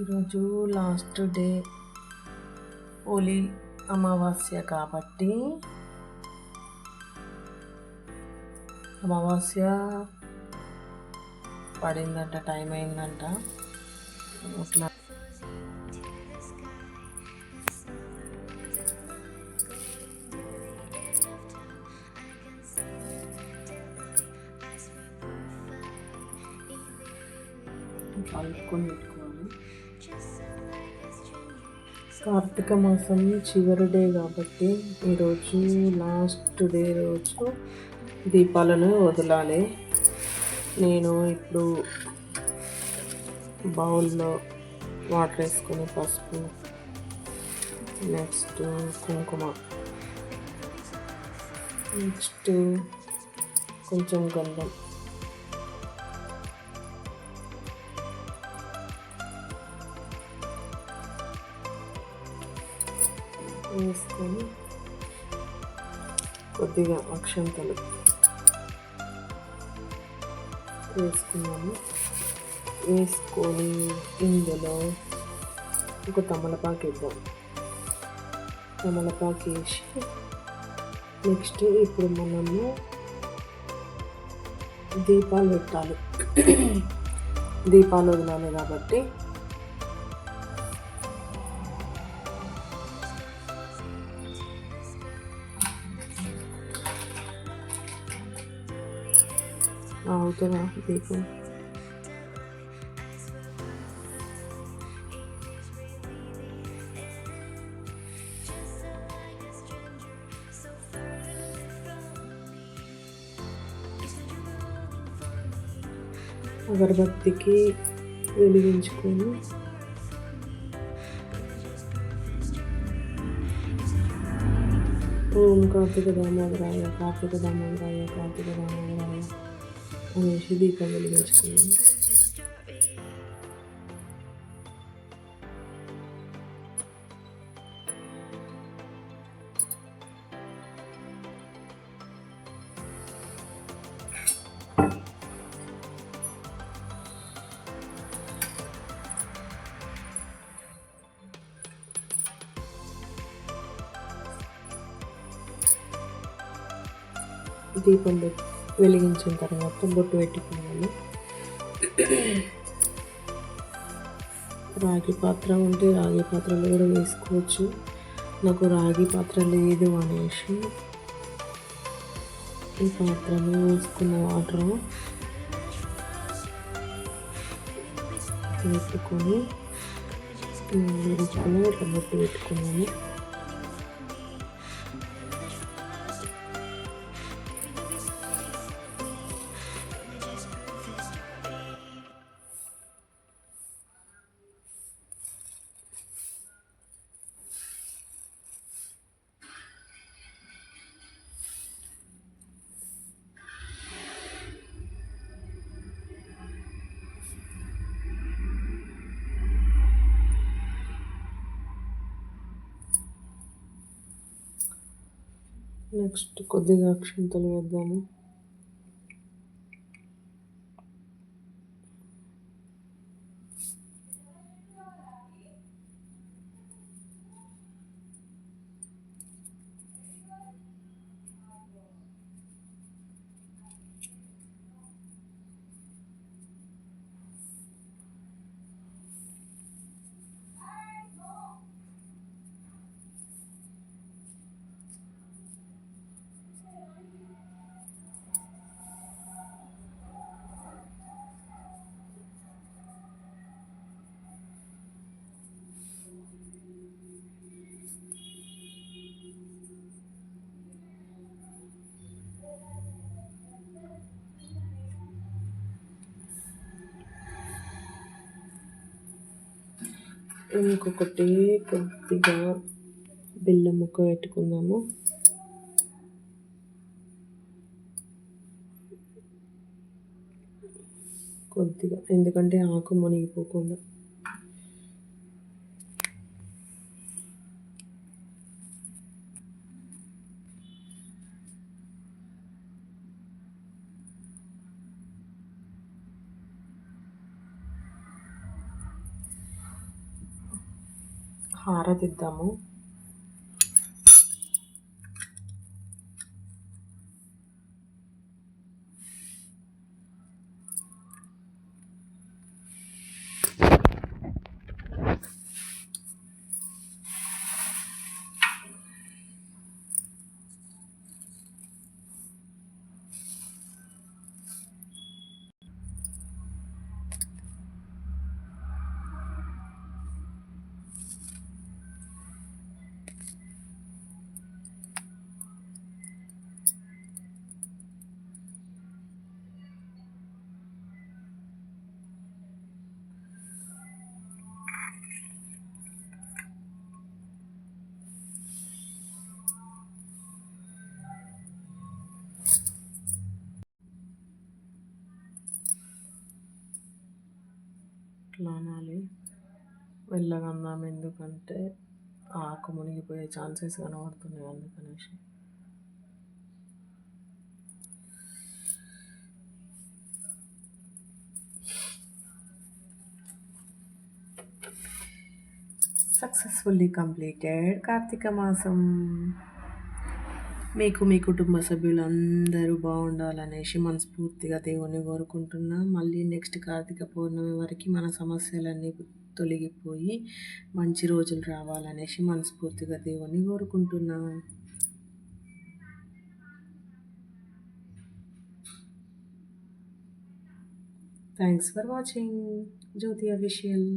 ఈరోజు last day Holi అమావాస్య కాబట్టి అమావాస్య పడిందంట టైం అయిందంట. అట్లా కలుపుకొని పెట్టుకోవాలి కార్తీక మాసం చివరి డే కాబట్టి ఈరోజు లాస్ట్ డే రోజు దీపాలను వదలాలి. నేను ఇప్పుడు బౌల్లో వాటర్ వేసుకుని పసుపు నెక్స్ట్ కుంకుమ. నెక్స్ట్ కొంచెం గంధం. వేసుకొని కొద్దిగా అక్షంతలు వేసుకున్నాము. వేసుకొని ఇందులో ఒక తమలపాకు ఇద్దాం తమలపాకు వేసి నెక్స్ట్ ఇప్పుడు మనము దీపాలు పెట్టాలి. దీపాలు వదలాలి కాబట్టి అవుతుందా దీపం అగరబత్తికి వెలిగించుకొని ఓం కార్తీక దామోదరాయ కార్తీక దామోదరాయ కార్తీక దామోదరాయ అనేసి దీపం వెలిగించుకున్నాను దీపం పెట్టి వెలిగించిన తర్వాత బొట్టు పెట్టుకున్నాను. రాగి పాత్ర ఉంటే రాగి పాత్రలో కూడా వేసుకోవచ్చు. నాకు రాగి పాత్ర లేదు అనేసి ఈ పాత్రలో వేసుకున్న వాటర్ పెట్టుకొని వేసుకొని ఇట్లా బొట్టు పెట్టుకున్నాను. నెక్స్ట్ కొద్దిగా అక్షింతలు వేద్దాము ఇంకొకటి కొద్దిగా బెల్లం ముక్క పెట్టుకుందాము. కొద్దిగా ఎందుకంటే ఆకు మునిగిపోకుండా. హారతిద్దాము. ఇట్లా వెళ్ళగందాం ఎందుకంటే ఆకు మునిగిపోయే ఛాన్సెస్ కనబడుతున్నాయి అందుకనేసి. సక్సెస్ఫుల్లీ కంప్లీటెడ్ కార్తీక మాసం. మీకు మీ కుటుంబ సభ్యులందరూ బాగుండాలనేసి మనస్ఫూర్తిగా దేవుణ్ణి కోరుకుంటున్నా. మళ్ళీ నెక్స్ట్ కార్తీక పౌర్ణమి వరకు మన సమస్యలన్నీ తొలగిపోయి మంచి రోజులు రావాలనేసి మనస్ఫూర్తిగా దేవుణ్ణి కోరుకుంటున్నా. Thanks for watching Jyothi official